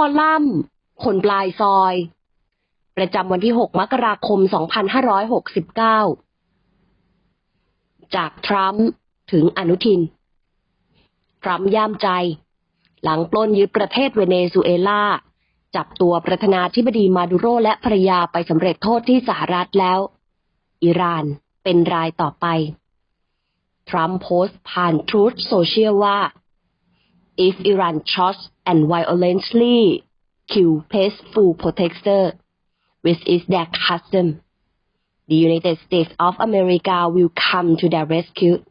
คอลัมน์ คนปลายซอย ประจำวันที่ 6 มกราคม 2569 จากทรัมป์ถึงอนุทิน ทรัมป์ย่ามใจ หลังปล้นยึดประเทศเวเนซุเอลา จับตัวประธานาธิบดีมาดูโรและภรยาไปสำเร็จโทษที่สหรัฐแล้ว อิหร่านเป็นรายต่อไป ทรัมป์โพสต์ผ่าน Truth Social ว่า if Iran shot and violently kill peaceful protesters which is their custom the United States of America will come to their rescue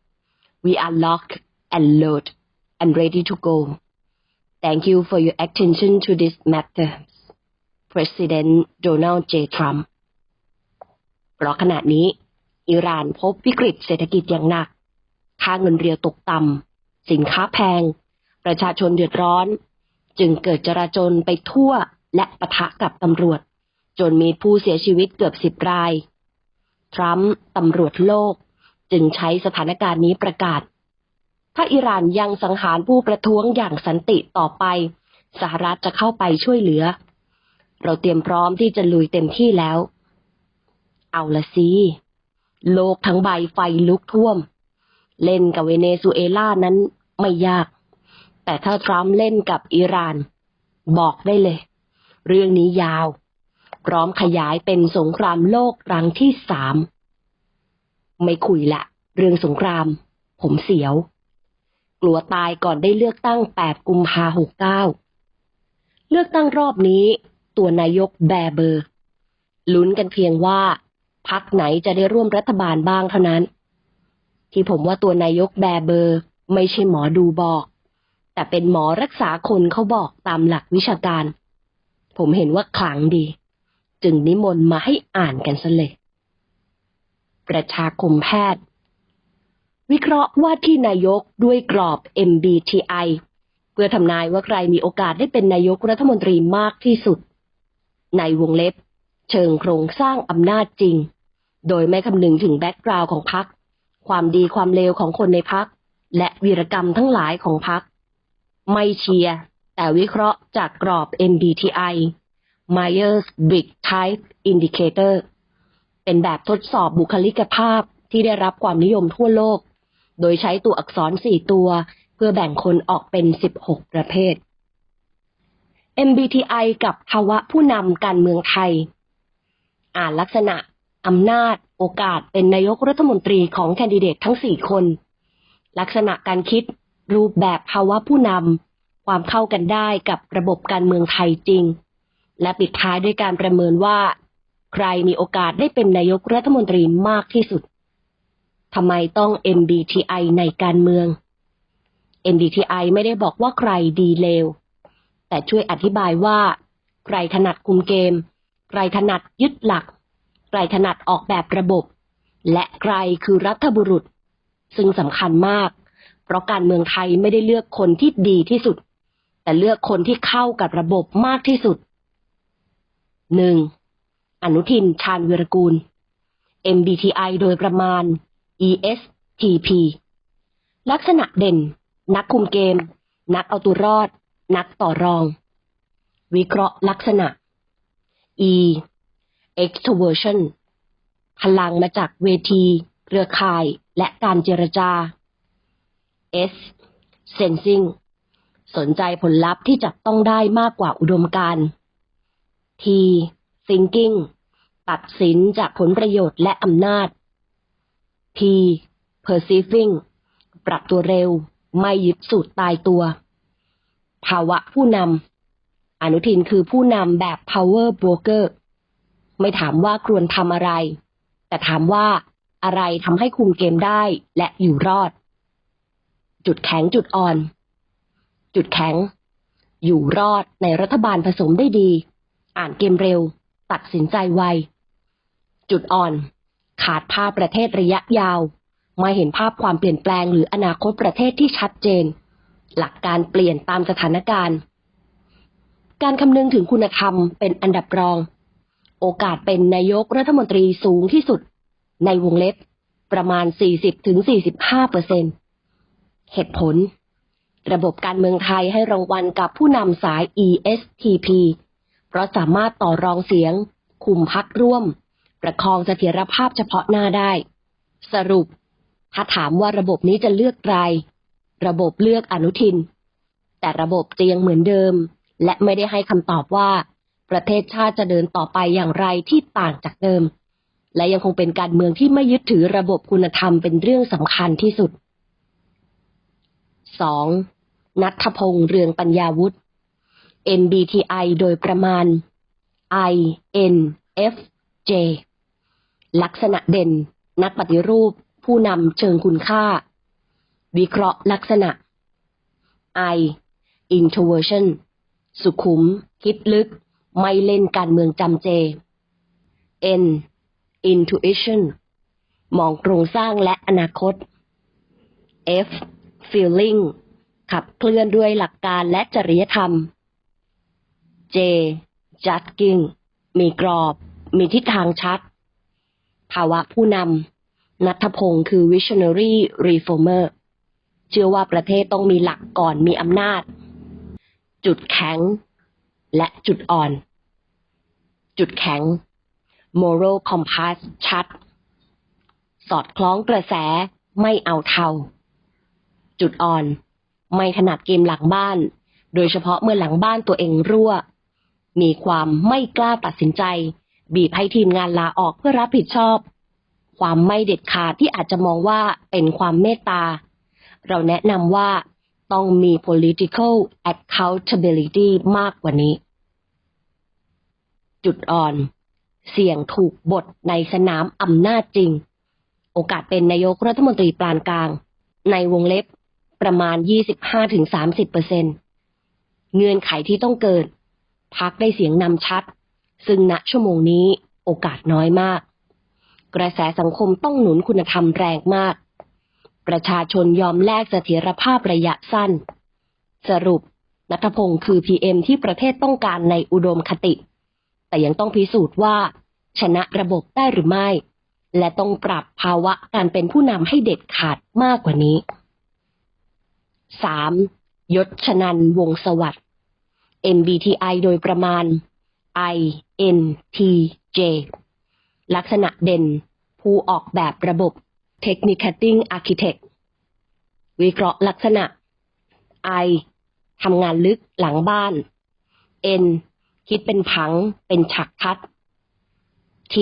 we are locked and loaded and ready to go thank you for your attention to this matter President Donald J. Trump เพราะขณะนี้ อิหร่านพบวิกฤตเศรษฐกิจอย่างหนัก ค่าเงินเรียวตกต่ำ สินค้าแพง ประชาชนเดือดร้อน จึงเกิดจราจนไปทั่วและปะทะกับตำรวจ จนมีผู้เสียชีวิตเกือบสิบราย ทรัมป์ตำรวจโลกจึงใช้สถานการณ์นี้ประกาศ ถ้าอิหร่านยังสังหารผู้ประท้วงอย่างสันติต่อไป สหรัฐจะเข้าไปช่วยเหลือ เราเตรียมพร้อมที่จะลุยเต็มที่แล้ว เอาละสิโลกทั้งใบไฟลุกท่วม เล่นกับเวเนซุเอลานั้นไม่ยาก แต่ถ้าทรัมป์เล่นกับอิหร่าน บอกได้เลย เรื่องนี้ยาว พร้อมขยายเป็นสงครามโลกครั้งที่สามไม่คุยละ เรื่องสงคราม ผมเสียว กลัวตายก่อนได้เลือกตั้ง 8 กุมภาหกเก้าเลือกตั้งรอบนี้ ตัวนายกแบเบอร์ ลุ้นกันเพียงว่าพักไหนจะได้ร่วมรัฐบาลบ้างเท่านั้น ที่ผมว่าตัวนายกแบเบอร์ ไม่ใช่หมอดูบอก แต่เป็นหมอรักษาคนเขาบอกตามหลักวิชาการ ผมเห็นว่าขลังดี จึงนิมนต์มาให้อ่านกันซะเลย ประชาคมแพทย์ วิเคราะห์ว่าที่นายกด้วยกรอบ MBTI เพื่อทำนายว่าใครมีโอกาสได้เป็นนายกรัฐมนตรีมากที่สุด ในวงเล็บ เชิงโครงสร้างอำนาจจริง โดยไม่คำนึงถึงแบ็กกราวด์ของพรรคความดีความเลวของคนในพรรคและวีรกรรมทั้งหลายของพรรค ไม่เชียร์แต่วิเคราะห์จากกรอบ MBTI Myers Briggs Type Indicator เป็นแบบทดสอบบุคลิกภาพที่ได้รับความนิยมทั่วโลก โดยใช้ตัวอักษร 4 ตัว เพื่อแบ่งคนออกเป็น 16 ประเภท MBTI กับภาวะผู้นำการเมืองไทย อ่านลักษณะอำนาจ โอกาสเป็นนายกรัฐมนตรีของแคนดิเดตทั้ง 4 คน ลักษณะการคิด รูปแบบภาวะผู้นำความเข้ากันได้กับระบบการเมืองไทยจริง และปิดท้ายด้วยการประเมินว่า ใครมีโอกาสได้เป็นนายกรัฐมนตรีมากที่สุดทำไมต้อง MBTI ในการเมือง MBTI ไม่ได้บอกว่าใครดีเลว แต่ช่วยอธิบายว่า ใครถนัดคุมเกม ใครถนัดยึดหลัก ใครถนัดออกแบบระบบ และใครคือรัฐบุรุษ ซึ่งสำคัญมาก เพราะการเมืองไทยไม่ได้เลือกคนที่ดีที่สุด แต่เลือกคนที่เข้ากับระบบมากที่สุดหนึ่งอนุทินชาญวีรกูล MBTI โดยประมาณ ESTP ลักษณะเด่น นักคุมเกม นักเอาตัวรอด นักต่อรอง วิเคราะห์ลักษณะ E extroversion พลังมาจากเวที เครือข่าย และการเจรจา S sensing สนใจผลลัพธ์ที่จับต้องได้มากกว่าอุดมการณ์ T thinking ตัดสินจากผลประโยชน์และอำนาจ P perceiving ปรับตัวเร็ว ไม่ยึดสูตรตายตัว ภาวะผู้นำ อนุทินคือผู้นำแบบ power broker ไม่ถามว่าควรทำอะไร แต่ถามว่าอะไรทำให้คุมเกมได้และอยู่รอด จุดแข็งจุดอ่อน จุดแข็ง อยู่รอดในรัฐบาลผสมได้ดี อ่านเกมเร็ว ตัดสินใจไว จุดอ่อน ขาดภาพประเทศระยะยาว ไมาเห็นภาพความเปลี่ยนแปลงหรืออนาคตประเทศที่ชัดเจน หลักการเปลี่ยนตามสถานการณ์ การคำนึงถึงคุณธรรมเป็นอันดับรอง โอกาสเป็นนายกรัฐมนตรีสูงที่สุด ในวงเล็บประมาณ 40-45เปอร์เซ็น เหตุผล ระบบการเมืองไทยให้รางวัลกับผู้นำสาย ESTP เพราะสามารถต่อรองเสียง คุมพักร่วม ประคองเสถียรภาพเฉพาะหน้าได้ สรุป ถ้าถามว่าระบบนี้จะเลือกใคร ระบบเลือกอนุทิน แต่ระบบจะยังเหมือนเดิม และไม่ได้ให้คำตอบว่า ประเทศชาติจะเดินต่อไปอย่างไรที่ต่างจากเดิมและยังคงเป็นการเมืองที่ไม่ยึดถือระบบคุณธรรมเป็นเรื่องสำคัญที่สุด 2. นัทพงษ์เรืองปัญญาวุฒิ MBTI โดยประมาณ INFJ ลักษณะเด่น นักปฏิรูป ผู้นำเชิงคุณค่า วิเคราะห์ลักษณะ I introversion สุขุม คิดลึก ไม่เล่นการเมืองจำเจ N intuition มองโครงสร้างและอนาคต F feeling ขับเคลื่อนด้วยหลักการและจริยธรรม J judging มีกรอบ มีทิศทางชัด ภาวะผู้นำ นัทพงศ์คือ visionary reformer เชื่อว่าประเทศต้องมีหลักก่อนมีอำนาจ จุดแข็ง และจุดอ่อน จุดแข็ง moral compass ชัด สอดคล้องกระแสไม่เอาเทา จุดอ่อน ไม่ถนัดเกมหลังบ้าน โดยเฉพาะเมื่อหลังบ้านตัวเองรั่ว มีความไม่กล้าตัดสินใจ บีบให้ทีมงานลาออกเพื่อรับผิดชอบ ความไม่เด็ดขาดที่อาจจะมองว่าเป็นความเมตตา เราแนะนำว่าต้องมี political accountability มากกว่านี้ จุดอ่อน เสี่ยงถูกบทในสนามอำนาจจริง โอกาสเป็นนายกรัฐมนตรีปานกลาง ในวงเล็บ ประมาณ 25-30เปอร์เซ็นเงื่อนไขที่ต้องเกิด พักได้เสียงนำชัด ซึ่งณชั่วโมงนี้โอกาสน้อยมาก กระแสสังคมต้องหนุนคุณธรรมแรงมาก ประชาชนยอมแลกเสถียรภาพระยะสั้น สรุปนัทพงศ์คือ PM ที่ประเทศต้องการในอุดมคติ แต่ยังต้องพิสูจน์ว่า ชนะระบบได้หรือไม่ และต้องปรับภาวะการเป็นผู้นำให้เด็ดขาดมากกว่านี้ 3. ยศชนันวงสวัสด์ MBTI โดยประมาณ INTJ ลักษณะเด่น ผู้ออกแบบระบบ Technicating Architect วิเคราะห์ลักษณะ I ทำงานลึกหลังบ้าน N คิดเป็นผัง เป็นฉากทัด T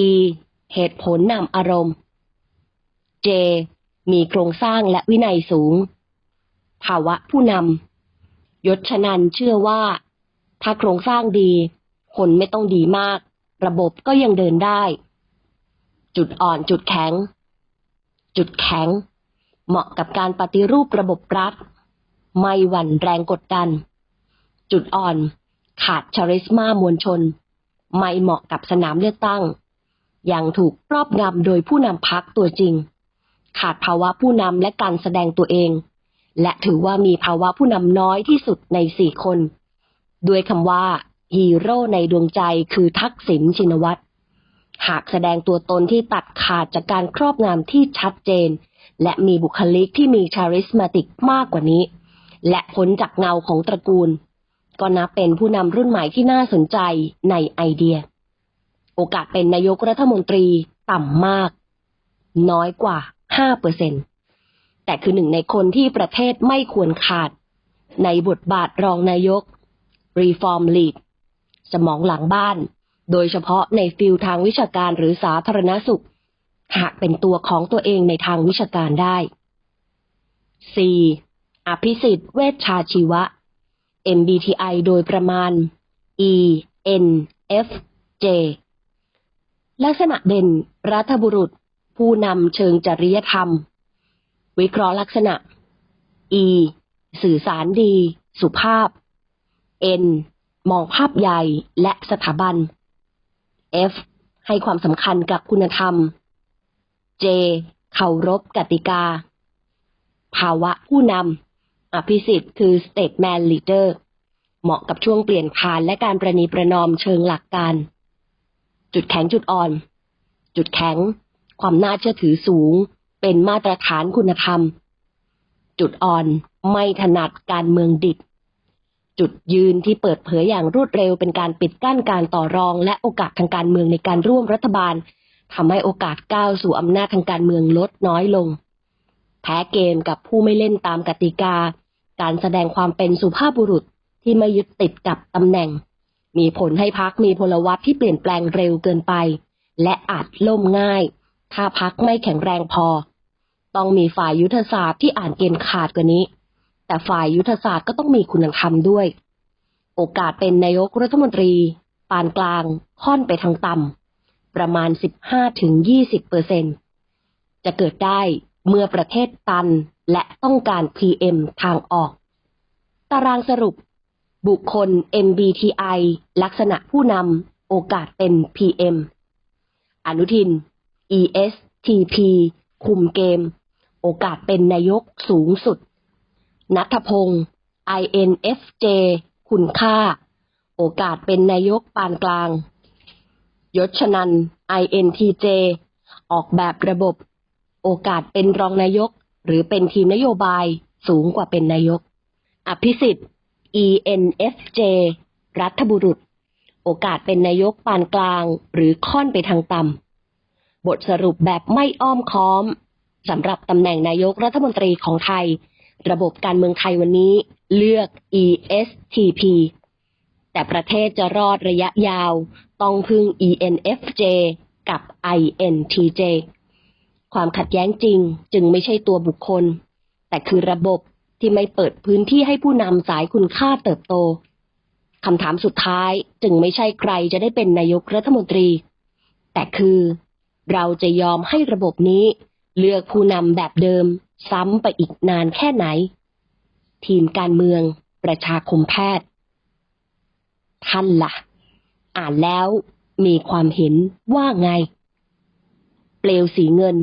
เหตุผลนำอารมณ์ J มีโครงสร้างและวินัยสูง ภาวะผู้นำยศชนันเชื่อว่า ถ้าโครงสร้างดี คนไม่ต้องดีมาก ระบบก็ยังเดินได้ จุดอ่อนจุดแข็ง จุดแข็ง เหมาะกับการปฏิรูประบบรัฐ ไม่หวั่นแรงกดดัน จุดอ่อน ขาดชาริสมามวลชน ไม่เหมาะกับสนามเลือกตั้ง ยังถูกครอบงำโดยผู้นำพักตัวจริง ขาดภาวะผู้นำและการแสดงตัวเอง และถือว่ามีภาวะผู้นำน้อยที่สุดในสี่คน ด้วยคำว่าฮีโร่ในดวงใจคือทักษิณชินวัตร หากแสดงตัวตนที่ตัดขาดจากการครอบงำที่ชัดเจน และมีบุคลิกที่มีชาริสมาติกมากกว่านี้ และพ้นจากเงาของตระกูล ก็นับเป็นผู้นำรุ่นใหม่ที่น่าสนใจในไอเดีย โอกาสเป็นนายกรัฐมนตรีต่ำมาก น้อยกว่า5เปอร์เซ็น แต่คือหนึ่งในคนที่ประเทศไม่ควรขาด ในบทบาทรองนายก Reform Lead สมองหลังบ้าน โดยเฉพาะในฟิลทางวิชาการหรือสาธารณสุข หากเป็นตัวของตัวเองในทางวิชาการได้ 4. อภิสิทธิ์เวชชาชีวะ MBTI โดยประมาณ ENFJ ลักษณะเด่นรัฐบุรุษ ผู้นำเชิงจริยธรรม วิเคราะห์ลักษณะ E สื่อสารดี สุภาพ N มองภาพใหญ่และสถาบัน F ให้ความสำคัญกับคุณธรรม J เคารพกติกา ภาวะผู้นำ อภิสิทธิ์คือ Stateman Leader เหมาะกับช่วงเปลี่ยนผ่านและการประนีประนอมเชิงหลักการ จุดแข็งจุดอ่อน จุดแข็ง ความน่าเชื่อถือสูง เป็นมาตรฐานคุณธรรม จุดอ่อนไม่ถนัดการเมืองดิบ จุดยืนที่เปิดเผยอย่างรวดเร็วเป็นการปิดกั้นการต่อรอง และโอกาสทางการเมืองในการร่วมรัฐบาลทำให้โอกาสก้าวสู่อำนาจทางการเมืองลดน้อยลง แพ้เกมกับผู้ไม่เล่นตามกติกา การแสดงความเป็นสุภาพบุรุษที่ไม่ยึดติดกับตำแหน่ง มีผลให้พักมีพลวัตที่เปลี่ยนแปลงเร็วเกินไป และอาจล่มง่าย ถ้าพักไม่แข็งแรงพอ ต้องมีฝ่ายยุทธศาสตร์ที่อ่านเกมขาดกว่านี้ แต่ฝ่ายยุทธศาสตร์ก็ต้องมีคุณธรรมด้วย โอกาสเป็นนายกรัฐมนตรี ปานกลางค่อนไปทางต่ำประมาณ 15-20เปอร์เซ็นจะเกิดได้เมื่อประเทศตันและต้องการ PM ทางออก ตารางสรุป บุคคล MBTI ลักษณะผู้นำโอกาสเป็น PM อนุทิน ESTP คุมเกม โอกาสเป็นนายกสูงสุด นัทพงศ์ INFJ คุณค่า โอกาสเป็นนายกปานกลาง ยศชนัน INTJ ออกแบบระบบ โอกาสเป็นรองนายก หรือเป็นทีมนโยบายสูงกว่าเป็นนายก อภิสิทธิ์ ENFJ รัฐบุรุษ โอกาสเป็นนายกปานกลาง หรือค่อนไปทางต่ำบทสรุปแบบไม่อ้อมค้อม สำหรับตำแหน่งนายกรัฐมนตรีของไทย ระบบการเมืองไทยวันนี้เลือก ESTP แต่ประเทศจะรอดระยะยาว ต้องพึ่ง ENFJ กับ INTJ ความขัดแย้งจริงจึงไม่ใช่ตัวบุคคล แต่คือระบบที่ไม่เปิดพื้นที่ให้ผู้นำสายคุณค่าเติบโตคำถามสุดท้ายจึงไม่ใช่ใครจะได้เป็นนายกรัฐมนตรี แต่คือเราจะยอมให้ระบบนี้ เลือกผู้นำแบบเดิม ซ้ำไปอีกนานแค่ไหน ทีมการเมือง ประชาคมแพทย์ ท่านละ่ะ อ่านแล้วมีความเห็นว่าไง เปลวสีเงิน